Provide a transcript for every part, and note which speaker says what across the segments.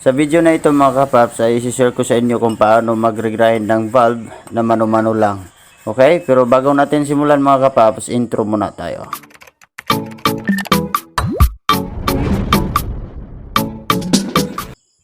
Speaker 1: Sa video na ito mga kapaps ay isi-share ko sa inyo kung paano mag-regrind ng valve na mano-mano lang. Okay? Pero bago natin simulan mga kapaps, intro muna tayo.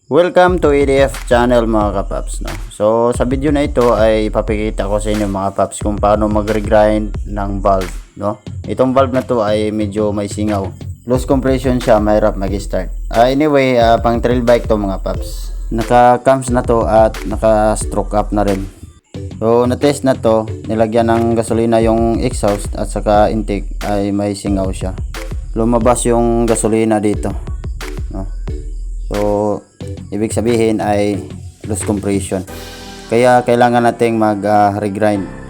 Speaker 1: Welcome to EDF channel mga kapaps. No? So sa video na ito ay ipapakita ko sa inyo mga kapaps kung paano mag-regrind ng valve. No? Itong valve na to ay medyo may singaw. Loose compression siya, mahirap mag-start. Ah, anyway, ah, pang trail bike to mga paps. Naka-cams na to at naka-stroke up na rin. So, na-test na to, nilagyan ng gasolina yung exhaust at saka intake ay may singaw siya. Lumabas yung gasolina dito. No? So, ibig sabihin ay loose compression. Kaya kailangan nating mag-regrind, no?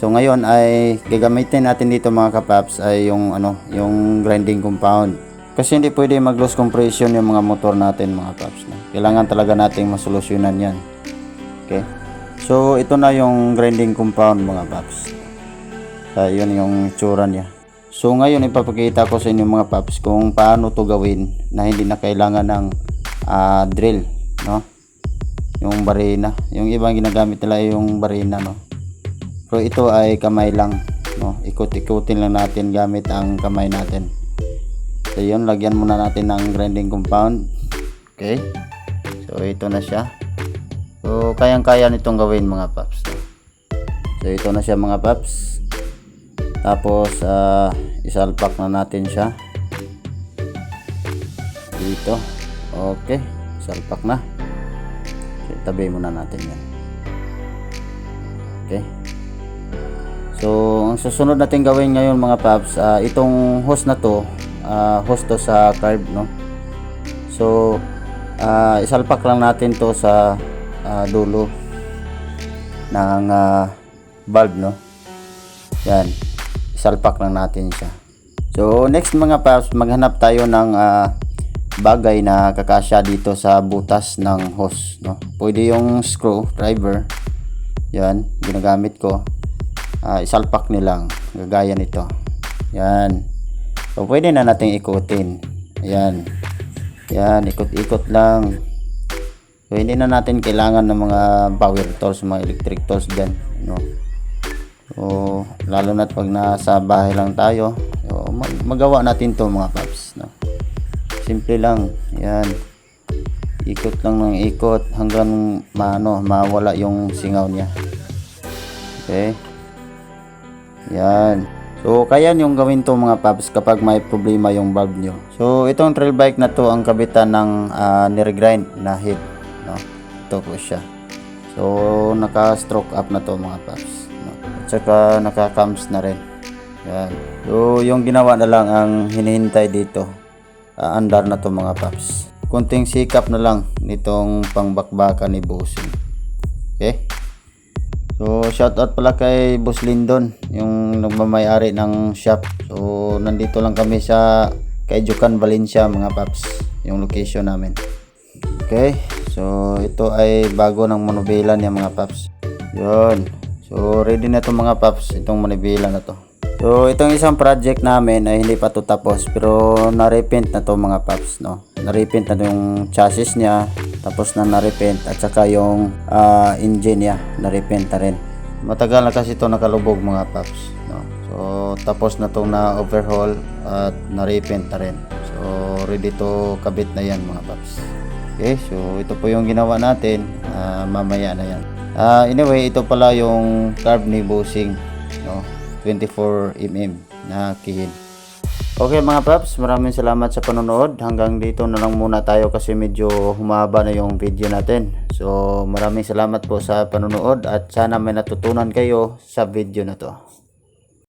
Speaker 1: So ngayon ay gagamitin natin dito mga kapaps ay yung ano, yung grinding compound. Kasi hindi pwede mag loose compression yung mga motor natin mga paps. No? Kailangan talaga nating masolusyonan 'yan. Okay? So ito na yung grinding compound mga paps. Uh, yun yung itsura niya. So ngayon ipapakita ko sa inyo mga paps kung paano to gawin na hindi na kailangan ng ah, drill, no? Yung barina. Yung ibang ginagamit nila yung barina, no? Pero ito ay kamay lang, no? Ikot-ikutin lang natin gamit ang kamay natin. So yun, lagyan muna natin ng grinding compound. Okay? So ito na siya. So kayang-kaya nitong gawin mga paps. So ito na siya mga paps. Tapos ah, isalpak na natin siya. Dito. Okay, salpak na. So, tabi muna natin yan. Okay. So, ang susunod natin gawin ngayon mga paps, ah, itong hose na to, ah, hose to sa carb, no? So, ah, isalpak lang natin to sa ah, dulo ng ah, valve, no? Yan. Isalpak lang natin siya. So, next mga paps, maghanap tayo ng ah, bagay na kakasya dito sa butas ng hose, no? Pwede yung screw driver. Yan, ginagamit ko ah, isalpak nilang gagaya nito. Yan. So pwede na nating ikutin. Yan. Yan ikot-ikot lang. So hindi na natin kailangan ng mga power tools mga electric tools dyan no? so lalo na pag nasa bahay lang tayo so, mag- magawa natin to mga paps no? simple lang. Yan. Ikot lang ng ikot hanggang maano mawala yung singaw niya. Okay yan. So, kaya yung gawin to mga paps kapag may problema yung valve nyo. So, itong trail bike na to ang kabitan ng uh, nirgrind na head. No? Ito po siya. So, naka-stroke up na to mga paps. No? At saka naka-cams na rin. Yan. So, yung ginawa na lang ang hinihintay dito. Uh, andar na to mga paps. Kunting sikap na lang nitong pangbakbaka ni Bossing. Okay? So, shout out pala kay Boss Lindon, yung nagmamayari ng shop. So, nandito lang kami sa Kaijukan, Valencia, mga paps, yung location namin. Okay, so ito ay bago ng monobela niya mga paps. Yun. So, ready na to mga paps, itong monobela na to. So, itong isang project namin ay hindi pa to tapos pero na-repaint na to mga paps, no. Na-repaint na yung chassis niya, tapos na na-repaint at saka yung ah, engine niya na-repaint na rin. Matagal na kasi to nakalubog mga paps, no. So, tapos na tong na overhaul at na-repaint na rin. So, ready to kabit na yan mga paps. Okay, so ito po yung ginawa natin. Ah, mamaya na yan. Ah, anyway, ito pala yung carb ni Bossing, no. 24mm na kihid. Okay mga paps, maraming salamat sa panonood. Hanggang dito na lang muna tayo kasi medyo humaba na yung video natin. So maraming salamat po sa panonood at sana may natutunan kayo sa video na to.